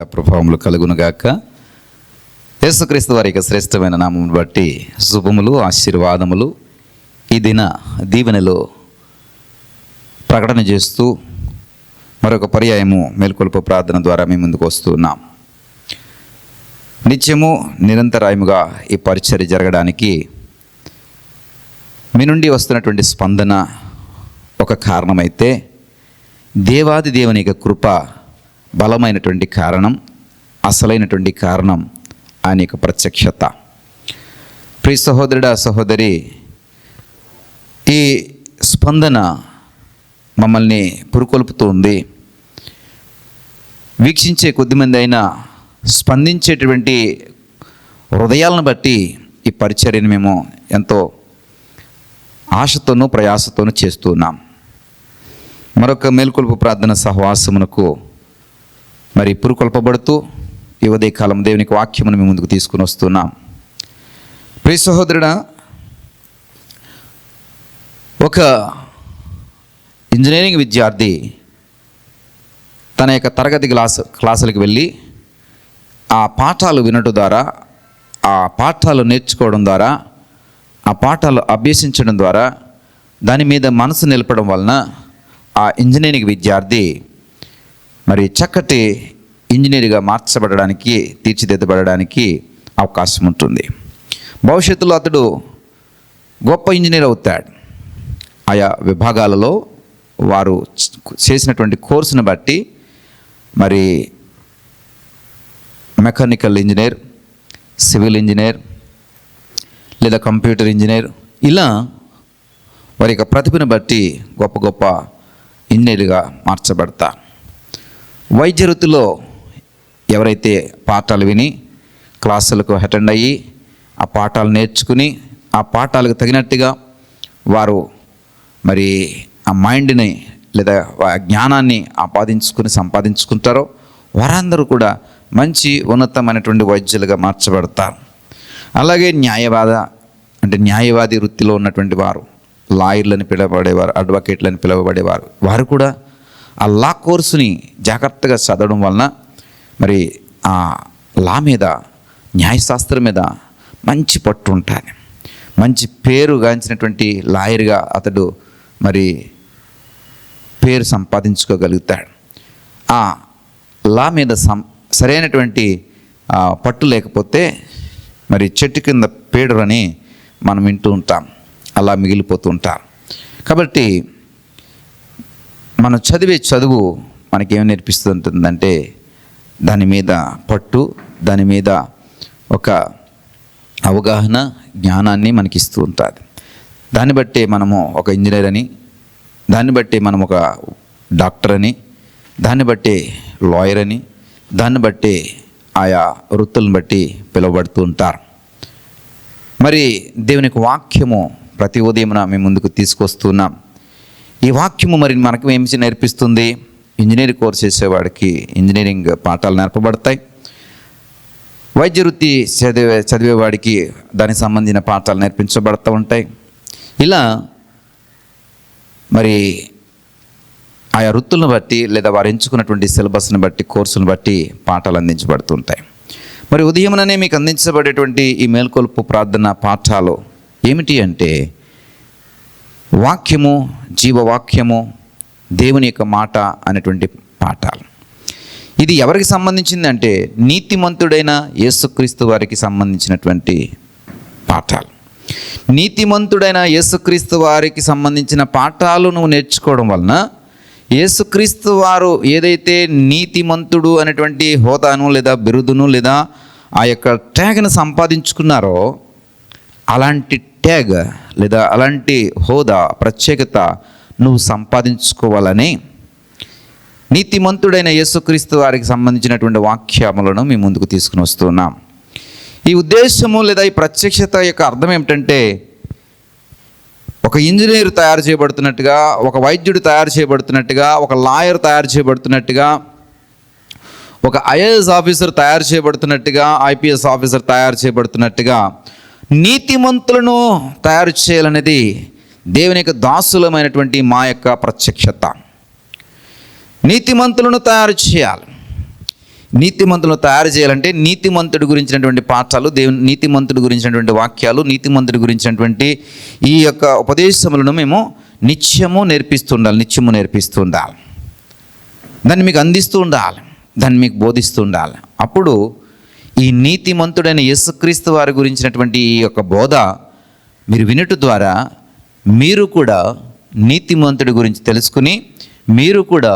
ప్రభావములు కలుగునుగాక యేసుక్రీస్తు వారి యొక్క శ్రేష్టమైన నామం బట్టి శుభములు ఆశీర్వాదములు ఈ దిన దీవెనలో ప్రకటన చేస్తూ మరొక పర్యాయము మేల్కొల్పు ప్రార్థన ద్వారా మీ ముందుకు వస్తున్నాం. నిత్యము నిరంతరాయముగా ఈ పరిచర్య జరగడానికి మీ నుండి వస్తున్నటువంటి స్పందన ఒక కారణమైతే దేవాది దేవుని యొక్క కృప బలమైనటువంటి కారణం అసలైనటువంటి కారణం ఆయన యొక్క ప్రత్యక్షత. ప్రియ సహోదరుడు సహోదరి ఈ స్పందన మమ్మల్ని పురుకొల్పుతుంది వీక్షించే కొద్దిమంది అయినా స్పందించేటువంటి హృదయాలను బట్టి ఈ పరిచర్యను మేము ఎంతో ఆశతోనూ ప్రయాసతోనూ చేస్తున్నాం మరొక మేల్కొల్పు ప్రార్థన సహవాసమునకు మరి పురుకొల్పబడుతూ ఈ ఉదయకాలం దేవునికి వాక్యమును మేము ముందుకు తీసుకుని వస్తున్నాం. ప్రియ సహోదరుడ ఒక ఇంజనీరింగ్ విద్యార్థి తన యొక్క తరగతి క్లాస్ క్లాసులకు వెళ్ళి ఆ పాఠాలు వినటం ద్వారా ఆ పాఠాలు నేర్చుకోవడం ద్వారా ఆ పాఠాలు అభ్యసించడం ద్వారా దాని మీద మనసు నిలపడం వలన ఆ ఇంజనీరింగ్ విద్యార్థి మరి చక్కటి ఇంజనీర్గా మార్చబడడానికి తీర్చిదిద్దబడడానికి అవకాశం ఉంటుంది భవిష్యత్తులో అతడు గొప్ప ఇంజనీర్ అవుతాడు. ఆయా విభాగాలలో వారు చేసినటువంటి కోర్సును బట్టి మరి మెకానికల్ ఇంజనీర్ సివిల్ ఇంజనీర్ లేదా కంప్యూటర్ ఇంజనీర్ ఇలా వారి యొక్క ప్రతిభను బట్టి గొప్ప గొప్ప ఇంజనీర్గా మార్చబడతారు. వైద్య వృత్తిలో ఎవరైతే పాఠాలు విని క్లాసులకు అటెండ్ అయ్యి ఆ పాఠాలు నేర్చుకుని ఆ పాఠాలకు తగినట్టుగా వారు మరి ఆ మైండ్ని లేదా ఆ జ్ఞానాన్ని ఆపాదించుకుని సంపాదించుకుంటారో వారందరూ కూడా మంచి ఉన్నతమైనటువంటి వైద్యులుగా మార్చబడతారు. అలాగే న్యాయవాద అంటే న్యాయవాది వృత్తిలో ఉన్నటువంటి వారు లాయర్లని పిలవబడేవారు అడ్వకేట్లని పిలువబడేవారు వారు కూడా ఆ లా కోర్సుని జాగ్రత్తగా చదవడం వలన మరి ఆ లా మీద న్యాయశాస్త్రం మీద మంచి పట్టు ఉంటుంది. మంచి పేరు గాంచినటువంటి లాయర్గా అతడు మరి పేరు సంపాదించుకోగలుగుతాడు. ఆ లా మీద సం సరైనటువంటి పట్టు లేకపోతే మరి చెట్టు కింద పేడరని మనం వింటూ ఉంటాం. అలా మిగిలిపోతూ ఉంటాం. కాబట్టి మనం చదివే చదువు మనకేం నేర్పిస్తుంటుందంటే దాని మీద పట్టు దాని మీద ఒక అవగాహన జ్ఞానాన్ని మనకి ఇస్తూ ఉంటుంది. దాన్ని బట్టే మనము ఒక ఇంజనీర్ అని దాన్ని బట్టి మనం ఒక డాక్టర్ అని దాన్ని బట్టే లాయర్ అని దాన్ని బట్టే ఆయా వృత్తులను బట్టి పిలువబడుతూ ఉంటారు. మరి దేవునికి వాక్యము ప్రతి ఉదయమున మేము ముందుకు తీసుకొస్తున్నాం ఈ వాక్యము మరి మనకు ఏమి నేర్పిస్తుంది? ఇంజనీరింగ్ కోర్స్ చేసేవాడికి ఇంజనీరింగ్ పాఠాలు నేర్పబడతాయి. వైద్య వృత్తి చదివే చదివేవాడికి దానికి సంబంధించిన పాఠాలు నేర్పించబడుతూ ఉంటాయి. ఇలా మరి ఆయా వృత్తులను బట్టి లేదా వారు ఎంచుకున్నటువంటి సిలబస్ని బట్టి కోర్సులను బట్టి పాఠాలు అందించబడుతుంటాయి మరి ఉదయముననే మీకు అందించబడేటువంటి ఈ మేల్కొల్పు ప్రార్థన పాఠాలు ఏమిటి అంటే వాక్యము జీవవాక్యము దేవుని యొక్క మాట అనేటువంటి పాఠాలు. ఇది ఎవరికి సంబంధించింది అంటే నీతిమంతుడైన యేసుక్రీస్తు వారికి సంబంధించినటువంటి పాఠాలు. నీతిమంతుడైన యేసుక్రీస్తు వారికి సంబంధించిన పాఠాలు నువ్వు నేర్చుకోవడం వలన యేసుక్రీస్తు వారు ఏదైతే నీతిమంతుడు అనేటువంటి హోదాను లేదా బిరుదును లేదా ఆ యొక్క ట్యాగ్ను సంపాదించుకున్నారో అలాంటి ట్యాగ్ లేదా అలాంటి హోదా ప్రత్యేకత నువ్వు సంపాదించుకోవాలని నీతిమంతుడైన యేసుక్రీస్తు వారికి సంబంధించినటువంటి వాక్యములను మీ ముందుకు తీసుకుని వస్తున్నాం. ఈ ఉద్దేశము లేదా ఈ ప్రత్యక్షత యొక్క అర్థం ఏమిటంటే ఒక ఇంజనీర్ తయారు చేయబడుతున్నట్టుగా ఒక వైద్యుడు తయారు చేయబడుతున్నట్టుగా ఒక లాయర్ తయారు చేయబడుతున్నట్టుగా ఒక ఐఏఎస్ ఆఫీసర్ తయారు చేయబడుతున్నట్టుగా ఐపీఎస్ ఆఫీసర్ తయారు చేయబడుతున్నట్టుగా నీతిమంతులను తయారు చేయాలనేది దేవుని యొక్క దాసులమైనటువంటి మా యొక్క ప్రత్యక్షత. నీతిమంతులను తయారు చేయాలి. నీతిమంతులను తయారు చేయాలంటే నీతిమంతుడి గురించినటువంటి పాఠాలు దేవుని నీతిమంతుడి గురించినటువంటి వాక్యాలు నీతిమంతుడి గురించినటువంటి ఈ యొక్క ఉపదేశములను మేము నిత్యము నేర్పిస్తుండాలి నిత్యము నేర్పిస్తూ ఉండాలి దాన్ని మీకు అందిస్తూ ఉండాలి దాన్ని మీకు బోధిస్తూ ఉండాలి. అప్పుడు ఈ నీతిమంతుడైన యేసుక్రీస్తు వారి గురించినటువంటి ఈ యొక్క బోధ మీరు వినుట ద్వారా మీరు కూడా నీతిమంతుడి గురించి తెలుసుకుని మీరు కూడా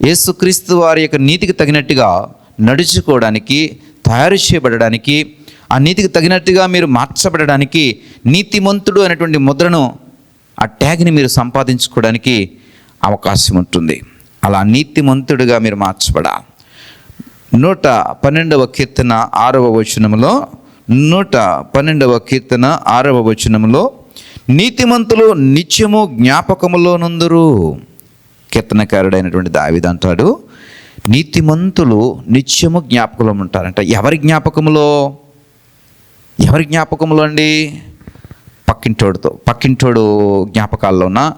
యేసుక్రీస్తు వారి యొక్క నీతికి తగినట్టుగా నడుచుకోవడానికి తయారు చేయబడడానికి ఆ నీతికి తగినట్టుగా మీరు మార్చబడడానికి నీతిమంతుడు అనేటువంటి ముద్రను ఆ ట్యాగ్ని మీరు సంపాదించుకోవడానికి అవకాశం ఉంటుంది. అలా నీతిమంతుడిగా మీరు మార్చబడాలి. నూట పన్నెండవ కీర్తన ఆరవ వచనంలో నూట పన్నెండవ కీర్తన ఆరవ వచనంలో నీతిమంతులు నిత్యము జ్ఞాపకములోనుందరు కీర్తనకారుడైనటువంటి దావిద అంటాడు నీతిమంతులు నిత్యము జ్ఞాపకంలో ఉంటారంట. ఎవరి జ్ఞాపకములో? ఎవరి జ్ఞాపకములో అండి? పక్కింటోడితో పక్కింటోడు జ్ఞాపకాల్లోనా?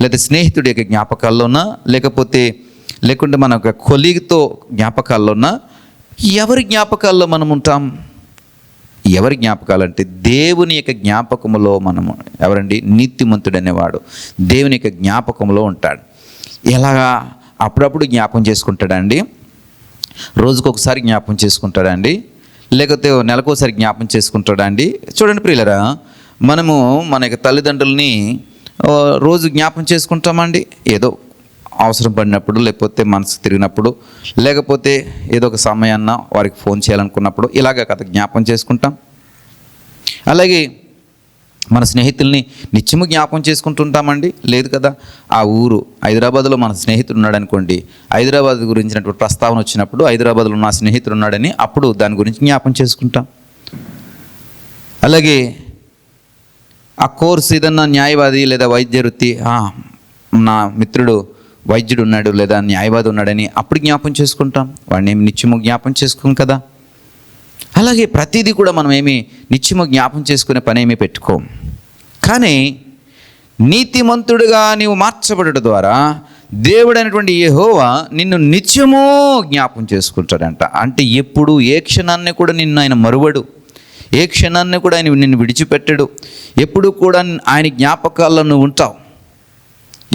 లేదా స్నేహితుడి యొక్క జ్ఞాపకాల్లోనా? లేకపోతే లేకుంటే మన యొక్క కొలీగ్తో ఉన్న ఎవరి జ్ఞాపకాల్లో మనం ఉంటాం? ఎవరి జ్ఞాపకాలు అంటే దేవుని యొక్క జ్ఞాపకములో మనము ఎవరండి? నీతిమంతుడు అనేవాడు దేవుని యొక్క జ్ఞాపకంలో ఉంటాడు. ఎలాగా? అప్పుడప్పుడు జ్ఞాపకం చేసుకుంటాడండి రోజుకొకసారి జ్ఞాపకం చేసుకుంటాడండి లేకపోతే నెలకోసారి జ్ఞాపకం చేసుకుంటాడండి చూడండి ప్రియులరా మనము మన యొక్క తల్లిదండ్రుల్ని రోజు జ్ఞాపకం చేసుకుంటామండి ఏదో అవసరం పడినప్పుడు లేకపోతే మనసు తిరిగినప్పుడు లేకపోతే ఏదో ఒక సమయాన్న వారికి ఫోన్ చేయాలనుకున్నప్పుడు ఇలాగ కథ జ్ఞాపం చేసుకుంటాం. అలాగే మన స్నేహితుల్ని నిత్యము జ్ఞాపం చేసుకుంటుంటామండి. లేదు కదా ఆ ఊరు హైదరాబాద్లో మన స్నేహితుడు ఉన్నాడు అనుకోండి హైదరాబాద్ గురించినటువంటి ప్రస్తావన వచ్చినప్పుడు హైదరాబాద్లో నా స్నేహితుడు ఉన్నాడని అప్పుడు దాని గురించి జ్ఞాపం చేసుకుంటాం. అలాగే ఆ కోర్స్ ఏదన్నా న్యాయవాది లేదా వైద్య వృత్తి నా మిత్రుడు వైద్యుడు ఉన్నాడు లేదా న్యాయవాది ఉన్నాడని అప్పుడు జ్ఞాపం చేసుకుంటాం. వాడిని ఏమి నిత్యము జ్ఞాపం చేసుకోం కదా? అలాగే ప్రతిదీ కూడా మనం ఏమి నిత్యము జ్ఞాపం చేసుకునే పని ఏమీ పెట్టుకోం. కానీ నీతిమంతుడుగా నీవు మార్చబడట ద్వారా దేవుడైనటువంటి యహోవా నిన్ను నిత్యము జ్ఞాపం చేసుకుంటాడంట. అంటే ఎప్పుడు ఏ క్షణాన్ని కూడా నిన్ను ఆయన మరువడు. ఏ క్షణాన్ని కూడా ఆయన నిన్ను విడిచిపెట్టడు. ఎప్పుడు కూడా ఆయన జ్ఞాపకాల్లో నువ్వు ఉంటావు.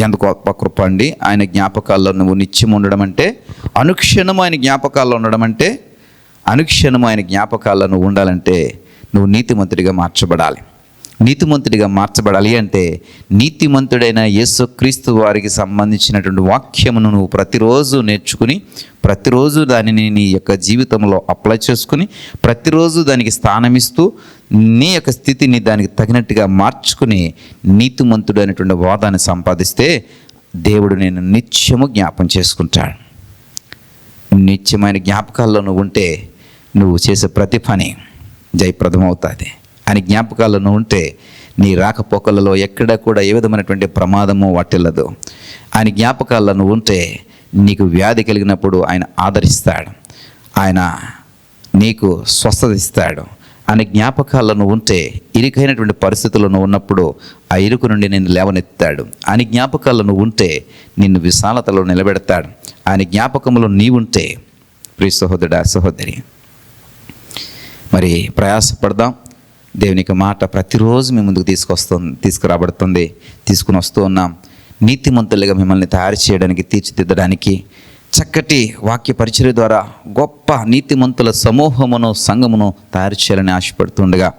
ఎంత గొప్ప కృప అండి ఆయన జ్ఞాపకాల్లో నువ్వు నిత్యం ఉండడం అంటే అనుక్షణము ఆయన జ్ఞాపకాల్లో ఉండడం అంటే అనుక్షణము ఆయన జ్ఞాపకాల్లో నువ్వు ఉండాలంటే నువ్వు నీతిమంతుడిగా మార్చబడాలి. నీతిమంతుడిగా మార్చబడాలి అంటే నీతిమంతుడైన యేసుక్రీస్తు వారికి సంబంధించినటువంటి వాక్యమును నువ్వు ప్రతిరోజు నేర్చుకుని ప్రతిరోజు దానిని నీ యొక్క జీవితంలో అప్లై చేసుకుని ప్రతిరోజు దానికి స్థానమిస్తూ నీ యొక్క స్థితిని దానికి తగినట్టుగా మార్చుకుని నీతిమంతుడు అనేటువంటి వాదాన్ని సంపాదిస్తే దేవుడు నేను నిత్యము జ్ఞాపం చేసుకుంటాడు. నిత్యమైన జ్ఞాపకాల్లో నువ్వు ఉంటే నువ్వు చేసే ప్రతి పని జయప్రదమవుతుంది. అని జ్ఞాపకాలను ఉంటే నీ రాకపోకలలో ఎక్కడ కూడా ఏ విధమైనటువంటి ప్రమాదము వాటిల్లదు. ఆయన జ్ఞాపకాలను ఉంటే నీకు వ్యాధి కలిగినప్పుడు ఆయన ఆదరిస్తాడు. ఆయన నీకు స్వస్థత ఇస్తాడు ఆయన జ్ఞాపకాలను ఉంటే ఇరుకైనటువంటి పరిస్థితులను ఉన్నప్పుడు ఆ ఇరుకు నుండి నిన్ను లేవనెత్తాడు ఆయన జ్ఞాపకాలను ఉంటే నిన్ను విశాలతలో నిలబెడతాడు. ఆయన జ్ఞాపకంలో నీవుంటే ప్రియ సహోదరుడా సహోదరి మరి ప్రయాసపడదాం. దేవుని యొక్క మాట ప్రతిరోజు మీ ముందుకు తీసుకొస్తుంది తీసుకురాబడుతుంది తీసుకుని వస్తూ ఉన్నాం. నీతిమంతులుగా మిమ్మల్ని తయారు చేయడానికి తీర్చిదిద్దడానికి చక్కటి వాక్య పరిచయ ద్వారా గొప్ప నీతిమంతుల సమూహమును సంఘమును తయారు చేయాలని ఆశపడుతుండగా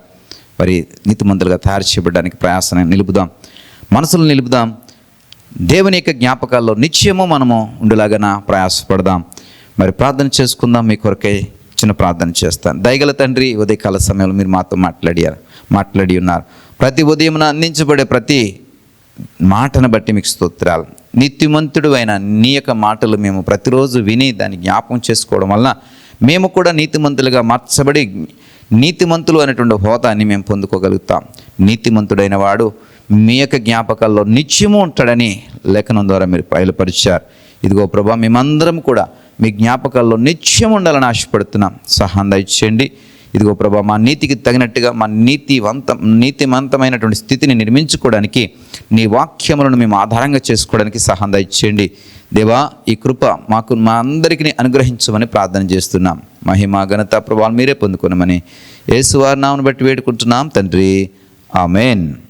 మరి నీతిమంతులుగా తయారు చేయబడడానికి ప్రయాసం నిలుపుదాం. మనసులు నిలుపుదాం. దేవుని యొక్క జ్ఞాపకాల్లో నిత్యము మనము ఉండేలాగా ప్రయాసపడదాం. మరి ప్రార్థన చేసుకుందాం మీ కొరకై. చిన్న ప్రార్థన చేస్తాను. దయగల తండ్రి ఉదయకాల సమయంలో మీరు మాతో మాట్లాడారు మాట్లాడి ఉన్నారు. ప్రతి ఉదయమున అందించబడే ప్రతి మాటను బట్టి మీకు స్తోత్రాలు. నీతిమంతుడు అయిన నీ యొక్క మాటలు మేము ప్రతిరోజు విని దాన్ని జ్ఞాపకం చేసుకోవడం వలన మేము కూడా నీతిమంతులుగా మార్చబడి నీతిమంతులు అనేటువంటి హోదాన్ని మేము పొందుకోగలుగుతాం. నీతిమంతుడైన వాడు మీ యొక్క జ్ఞాపకాల్లో నిత్యము ఉంటాడని లేఖనం ద్వారా మీరు బయలుపరిచారు. ఇదిగో ప్రభా మేమందరం కూడా మీ జ్ఞాపకాల్లో నిత్యం ఉండాలని ఆశపడుతున్నాం సహాయం దయచేయండి. ఇదిగో ప్రభా మా నీతికి తగినట్టుగా మా నీతివంతం నీతివంతమైనటువంటి స్థితిని నిర్మించుకోవడానికి నీ వాక్యములను మేము ఆధారంగా చేసుకోవడానికి సహాయం దయచేయండి. దేవా ఈ కృప మాకు మా అందరికీ అనుగ్రహించమని ప్రార్థన చేస్తున్నాం. మహిమ ఘనత ప్రభావం మీరే పొందుకున్నామని యేసువారి నామను బట్టి వేడుకుంటున్నాం. తండ్రి ఆమెన్.